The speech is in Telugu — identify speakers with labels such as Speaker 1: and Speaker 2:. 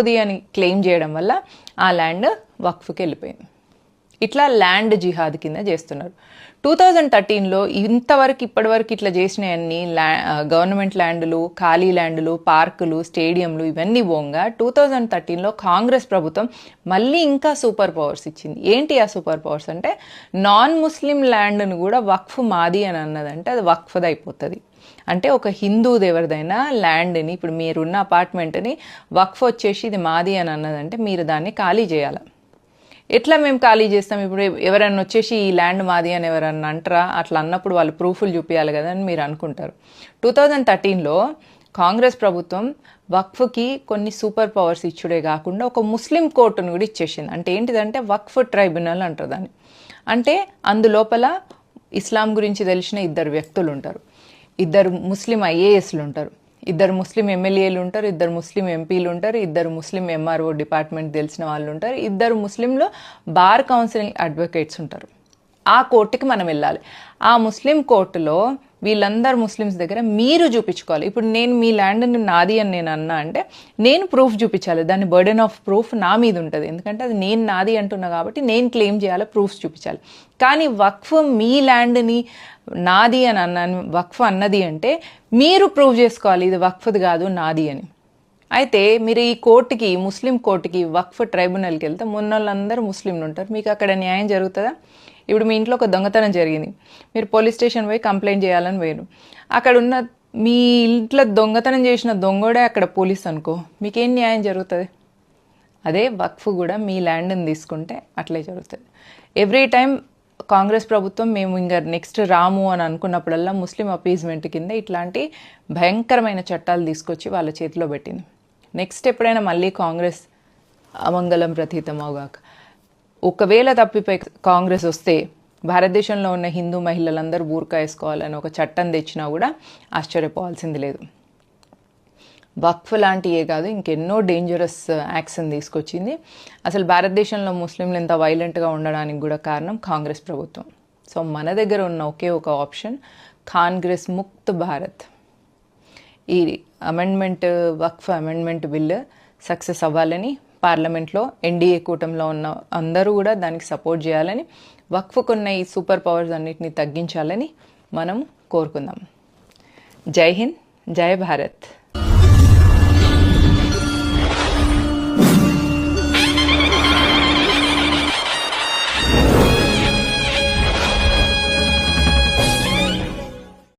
Speaker 1: అని క్లెయిమ్ చేయడం వల్ల ఆ ల్యాండ్ వక్ఫ్కి వెళ్ళిపోయింది. ఇట్లా ల్యాండ్ జిహాద్ కింద చేస్తున్నారు. టూ థౌజండ్ థర్టీన్లో ఇంతవరకు ఇప్పటివరకు ఇట్లా చేసినవన్నీ ల్యా గవర్నమెంట్ ల్యాండ్లు ఖాళీ ల్యాండ్లు పార్కులు స్టేడియంలు ఇవన్నీ పోగా టూ థౌజండ్ థర్టీన్లో కాంగ్రెస్ ప్రభుత్వం మళ్ళీ ఇంకా సూపర్ పవర్స్ ఇచ్చింది. ఏంటి ఆ సూపర్ పవర్స్ అంటే నాన్ ముస్లిం ల్యాండ్ను కూడా వక్ఫ్ మాది అని అన్నదంటే అది వక్ఫ్ది అయిపోతుంది అంటే ఒక హిందూది ఎవరిదైనా ల్యాండ్ని ఇప్పుడు మీరున్న అపార్ట్మెంట్ని వక్ఫ్ వచ్చేసి ఇది మాది అని అన్నదంటే మీరు దాన్ని ఖాళీ చేయాలి? ఎట్లా మేము ఖాళీ చేస్తాం? ఇప్పుడు ఎవరైనా వచ్చేసి ఈ ల్యాండ్ మాది అని ఎవరన్నా అంటారా? అట్లా అన్నప్పుడు వాళ్ళు ప్రూఫ్లు చూపించాలి కదా అని మీరు అనుకుంటారు. టూ థౌజండ్ థర్టీన్లో కాంగ్రెస్ ప్రభుత్వం వక్ఫ్కి కొన్ని సూపర్ పవర్స్ ఇచ్చుడే కాకుండా ఒక ముస్లిం కోర్టును కూడా ఇచ్చేసింది. అంటే ఏంటిదంటే వక్ఫ్ ట్రైబ్యునల్ అంటారు దాన్ని. అంటే అందులోపల ఇస్లాం గురించి తెలిసిన ఇద్దరు వ్యక్తులు ఉంటారు. ఇద్దరు ముస్లిం ఐఏఎస్లు ఉంటారు. ఇద్దరు ముస్లిం ఎమ్మెల్యేలు ఉంటారు ఇద్దరు ముస్లిం ఎంపీలు ఉంటారు ఇద్దరు ముస్లిం ఎంఆర్ఓ డిపార్ట్మెంట్ తెలిసిన వాళ్ళు ఉంటారు ఇద్దరు ముస్లింలో బార్ కౌన్సిలింగ్ అడ్వకేట్స్ ఉంటారు. ఆ కోర్టుకి మనం వెళ్ళాలి. ఆ ముస్లిం కోర్టులో వీళ్ళందరు ముస్లిమ్స్ దగ్గర మీరు చూపించుకోవాలి. ఇప్పుడు నేను మీ ల్యాండ్ నాది అని నేను అన్నా అంటే నేను ప్రూఫ్ చూపించాలి. దాని బర్డెన్ ఆఫ్ ప్రూఫ్ నా మీద ఉంటుంది. ఎందుకంటే అది నేను నాది అంటున్నా కాబట్టి నేను క్లెయిమ్ చేయాలి ప్రూఫ్స్ చూపించాలి. కానీ వక్ఫ్ మీ ల్యాండ్ని నాది అని అన్నాను వక్ఫ్ అన్నది అంటే మీరు ప్రూవ్ చేసుకోవాలి ఇది వక్ఫ్ది కాదు నాది అని. అయితే మీరు ఈ కోర్టుకి ముస్లిం కోర్టుకి వక్ఫ్ ట్రైబ్యునల్కి వెళ్తే మున్నోళ్ళందరూ ముస్లింలు ఉంటారు. మీకు అక్కడ న్యాయం జరుగుతుందా? ఇప్పుడు మీ ఇంట్లో ఒక దొంగతనం జరిగింది. మీరు పోలీస్ స్టేషన్ పోయి కంప్లైంట్ చేయాలని పోయారు అక్కడ ఉన్న మీ ఇంట్లో దొంగతనం చేసిన దొంగోడే అక్కడ పోలీస్ అనుకో మీకేం న్యాయం జరుగుతుంది? అదే వక్ఫ్ కూడా మీ ల్యాండ్ని తీసుకుంటే అట్లే జరుగుతుంది. ఎవ్రీ టైం కాంగ్రెస్ ప్రభుత్వం మేము ఇంకా నెక్స్ట్ రాము అని అనుకున్నప్పుడల్లా ముస్లిం అపీజ్మెంట్ కింద ఇట్లాంటి భయంకరమైన చట్టాలు తీసుకొచ్చి వాళ్ళ చేతిలో పెట్టింది. నెక్స్ట్ ఎప్పుడైనా మళ్ళీ కాంగ్రెస్ అమంగళం ప్రతీతమవుగాక. ఒకవేళ తప్పిపోయి కాంగ్రెస్ వస్తే భారతదేశంలో ఉన్న హిందూ మహిళలందరూ బూర్కా వేసుకోవాలని ఒక చట్టం తెచ్చినా కూడా ఆశ్చర్యపోవాల్సింది లేదు. వక్ఫ్ లాంటివే కాదు ఇంకెన్నో డేంజరస్ యాక్షన్ తీసుకొచ్చింది. అసలు భారతదేశంలో ముస్లింలు ఇంత వైలెంట్గా ఉండడానికి కూడా కారణం కాంగ్రెస్ ప్రభుత్వం. సో మన దగ్గర ఉన్న ఒకే ఒక ఆప్షన్ కాంగ్రెస్ ముక్త్ భారత్. ఈ amendment Waqf amendment bill success అవ్వాలని పార్లమెంట్లో ఎన్డీఏ కూటమిలో ఉన్న అందరూ కూడా దానికి సపోర్ట్ చేయాలని వక్ఫ్కున్న ఈ సూపర్ పవర్స్ అన్నిటిని తగ్గించాలని మనం కోరుకుందాం. జై హింద్ జై భారత్.